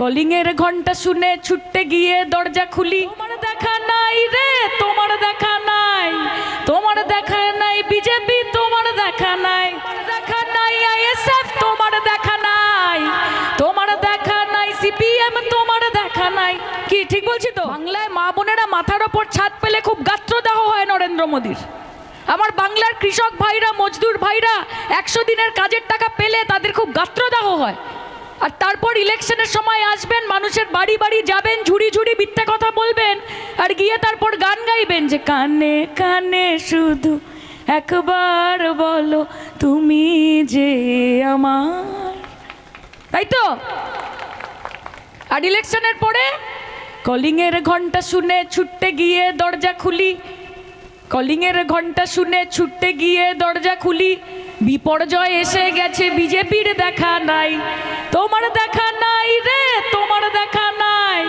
Calling এর ঘণ্টা শুনে ছুটতে গিয়ে দরজা খুলি। তোমার দেখা নাই রে তোমার দেখা নাই। তোমার দেখা নাই বিজেপি তোমার দেখা নাই। দেখা নাই আইএসএফ তোমার দেখা নাই। তোমার দেখা নাই সিপিএম তোমার দেখা নাই। কি ঠিক বলছি তো? বাংলায় মা বোনেরা মাথার ওপর ছাদ পেলে খুব গাত্রদাহ হয় নরেন্দ্র মোদীর। আমার বাংলার কৃষক ভাইরা মজদুর ভাইরা একশো দিনের কাজের টাকা পেলে তাদের খুব গাত্রদাহ হয়। আর তারপর ইলেকশনের সময় আসবেন, মানুষের বাড়ি বাড়ি যাবেন, ঝুড়ি ঝুড়ি মিথ্যে কথা বলবেন, আর গিয়ে তারপর গান গাইবেন যে কানে কানে শুধু একবার বলো তুমি যে আমার। তাই তো? আর ইলেকশনের পরে কলিংয়ের ঘণ্টা শুনে ছুটতে গিয়ে দরজা খুলি। কলিংয়ের ঘণ্টা শুনে ছুটতে গিয়ে দরজা খুলি। বিপর্যয় এসে গেছে, বিজেপির দেখা নাই। তোমার দেখা নাই রে, তোমার দেখা নাই।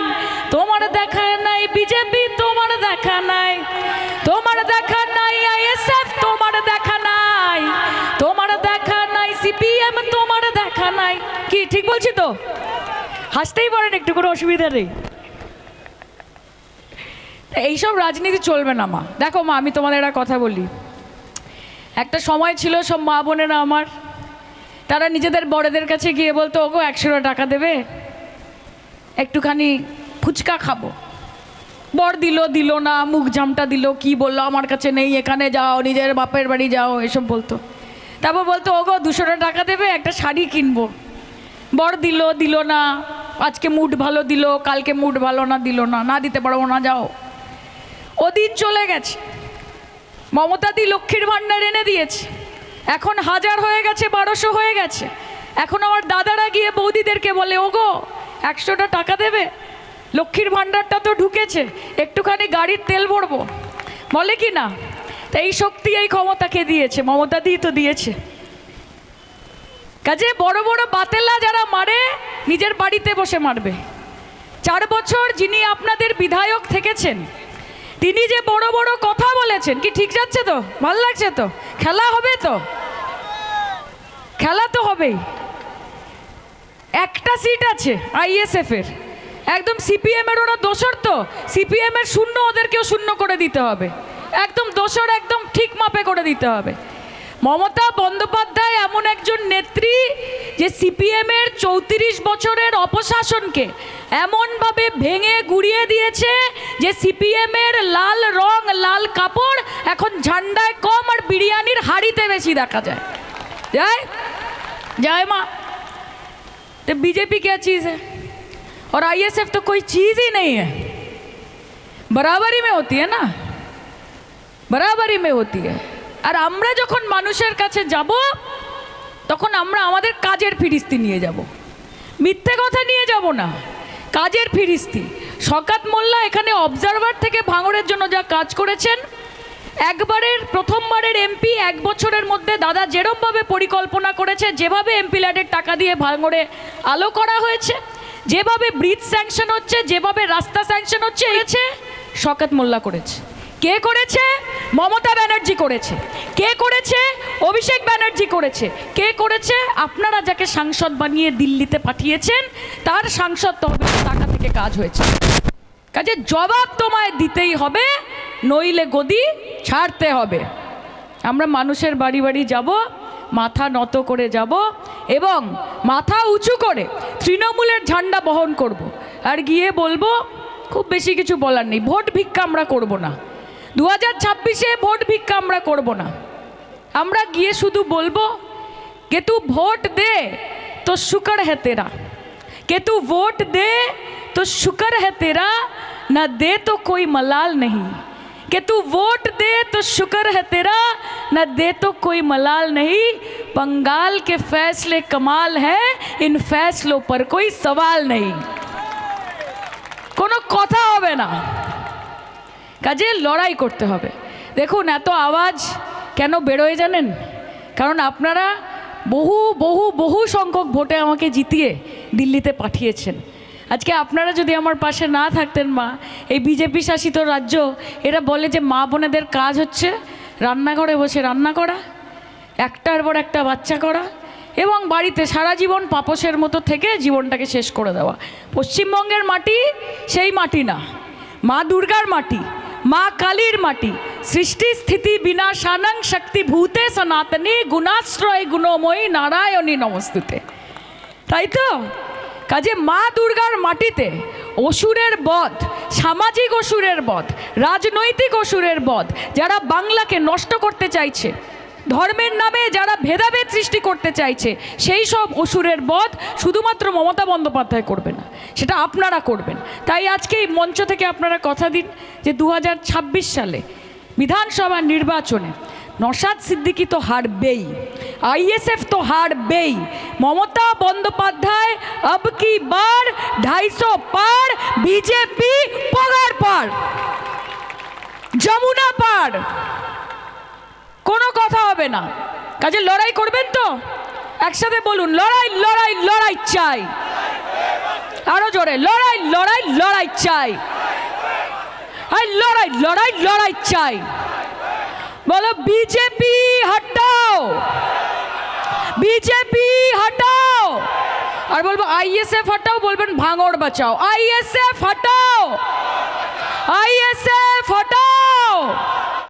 তোমার দেখা নাই বিজেপি তোমার দেখা নাই। তোমার দেখা নাই আইএসএফ তোমার দেখা নাই। তোমার দেখা নাই সিপিএম তোমার দেখা নাই। কি, ঠিক বলছি তো? হাসতেই পারেন একটু, কোনো অসুবিধা নেই। এইসব রাজনীতি চলবে না, মা। দেখো, মা, আমি তোমাদের একটা কথা বলি। একটা সময় ছিল, সব মা বোনেরা আমার তারা নিজেদের বড়দের কাছে গিয়ে বলতো, ওগো একশো টাকা দেবে, একটুখানি ফুচকা খাব। বর দিল দিল না, মুখ জামটা দিল, কি বলল? আমার কাছে নেই, এখানে যাও, নিজের বাপের বাড়ি যাও, এসব বলতো। তারপর বলতো, ওগো, দুশোটা টাকা দেবে, একটা শাড়ি কিনবো। বর দিল দিল না, আজকে মুড ভালো দিল, কালকে মুড ভালো না, দিল না না দিতে পারব না, যাও। ওদিন চলে গেছে। মমতাদি লক্ষ্মীর ভাণ্ডার এনে দিয়েছে। এখন হাজার হয়ে গেছে, বারোশো হয়ে গেছে। এখন আমার দাদারা গিয়ে বৌদিদেরকে বলে, ওগো, একশোটা টাকা দেবে? লক্ষ্মীর ভাণ্ডারটা তো ঢুকেছে, একটুখানি গাড়ির তেল ভরবো। বলে কি না? তা এই শক্তি, এই ক্ষমতাকে দিয়েছে? মমতা দি তো দিয়েছে। কাজে বড় বড় বাতেলা যারা মারে, নিজের বাড়িতে বসে মারবে। চার বছর যিনি আপনাদের বিধায়ক থেকেছেন তিনি যে বড় বড় কথা বলেছেন, কি ঠিক যাচ্ছে তো? ভালো লাগছে তো? খেলা হবে তো? খেলা তো হবেই। একটা সিট আছে আইএসএফ এর। একদম সিপিএম এর ওরা দোসর তো। সিপিএম এর শূন্য ওদেরকেও শূন্য করে দিতে হবে। একদম দোসর একদম ঠিক মাপে করে দিতে হবে। মমতা বন্দ্যোপাধ্যায় এমন একজন নেত্রী যে সিপিএম এর চৌত্রিশ বছরের অপশাসনকে এমনভাবে ভেঙে গুড়িয়ে দিয়েছে যে সিপিএম এর লাল রং লাল কাপড় এখন ঝান্ডায় কম আর বিরিয়ানির হাড়িতে বেশি দেখা যায় যায় যায় মা तो बीजेपी क्या चीज़ है और आईएसएफ तो कोई चीज़ ही नहीं है बराबरी में होती है ना বরাবরই মে হতি है আর আমরা যখন মানুষের কাছে যাব তখন আমরা আমাদের কাজের ফিরিস্তি নিয়ে যাব। মিথ্যে কথা নিয়ে যাব না। কাজের ফিরিস্তি। শকাত মোল্লা এখানে অবজারভার থেকে ভাঙড়ের জন্য যা কাজ করেছেন, একবারের, প্রথমবারের এমপি এক বছরের মধ্যে দাদা যেরমভাবে পরিকল্পনা করেছে, যেভাবে এমপি ল্যাডের টাকা দিয়ে ভাঙড়ে আলো করা হয়েছে, যেভাবে ব্রিজ স্যাংশন হচ্ছে, যেভাবে রাস্তা স্যাংশন হচ্ছে শকাত মোল্লা করেছে। কে করেছে? মমতা ব্যানার্জি করেছে। কে করেছে? অভিষেক ব্যানার্জি করেছে। কে করেছে? আপনারা যাকে সাংসদ বানিয়ে দিল্লিতে পাঠিয়েছেন, তার সাংসদ তহবিলের টাকা থেকে কাজ হয়েছে। কাজে জবাব তোমায় দিতেই হবে, নইলে গদি ছাড়তে হবে। আমরা মানুষের বাড়ি বাড়ি যাব, মাথা নত করে যাব এবং মাথা উঁচু করে তৃণমূলের ঝান্ডা বহন করব। আর গিয়ে বলব, খুব বেশি কিছু বলার নেই, ভোট ভিক্ষা আমরা করব না। দু হাজার ছাব্বিশে ভোট ভিক্ষা আমরা করব না আমরা গিয়ে শুধু বলবো কে তু ভোট দে তো শুকর है तेरा कि तू वोट दे तो शुक्र है तेरा न दे तो कोई मलाल नहीं कि तू वोट दे तो शुक्र है तेरा न दे तो कोई मलाल नहीं बंगाल के फैसले कमाल है इन फैसलों पर कोई सवाल नहीं কোনো কথা হবে না কাজে লড়াই করতে হবে। দেখুন, এত আওয়াজ কেন বেরোয় জানেন? কারণ আপনারা বহু বহু বহু সংখ্যক ভোটে আমাকে জিতিয়ে দিল্লিতে পাঠিয়েছেন। আজকে আপনারা যদি আমার পাশে না থাকতেন মা, এই বিজেপি শাসিত রাজ্য, এরা বলে যে মা বোনেদের কাজ হচ্ছে রান্নাঘরে বসে রান্না করা, একটার পর একটা বাচ্চা করা এবং বাড়িতে সারা জীবন পাপসের মতো থেকে জীবনটাকে শেষ করে দেওয়া। পশ্চিমবঙ্গের মাটি সেই মাটি না, মা দুর্গার মাটি। মা কালীর মাটি। সৃষ্টি স্থিতি বিনাশানং শক্তি ভূতে সনাতনী গুণাশ্রয় গুণময়ী নারায়ণী নমস্তুতে। তাই তো? কাজে মা দুর্গার মাটিতে অসুরের বধ, সামাজিক অসুরের বধ, রাজনৈতিক অসুরের বধ, যারা বাংলাকে নষ্ট করতে চাইছে ধর্মের নামে যারা ভেদাভেদ সৃষ্টি করতে চাইছে, সেই সব অসুরের বধ শুধুমাত্র মমতা বন্দ্যোপাধ্যায় করবে না, সেটা আপনারা করবেন। তাই আজকে এই মঞ্চ থেকে আপনারা কথা দিন যে দু হাজার ছাব্বিশ সালে বিধানসভা নির্বাচনে নসাদ সিদ্দিকি তো হারবেই আইএসএফ তো হারবেই, মমতা বন্দ্যোপাধ্যায় আব কি বার ঢাইশো পার বিজেপি পগার পার, যমুনা পার। কোনো কথা হবে না। কাজে লড়াই করবেন তো? একসাথে বলুন, লড়াই লড়াই লড়াই চাই। আরও জোরে, লড়াই লড়াই লড়াই চাই। লড়াই লড়াই লড়াই চাই। বলো, বিজেপি হটাও। বিজেপি হটাও। আর বলব, আইএসএফ হটাও, বলবেন ভাঙড় বাঁচাও। আইএসএফ হটাও। আইএসএফ হটাও।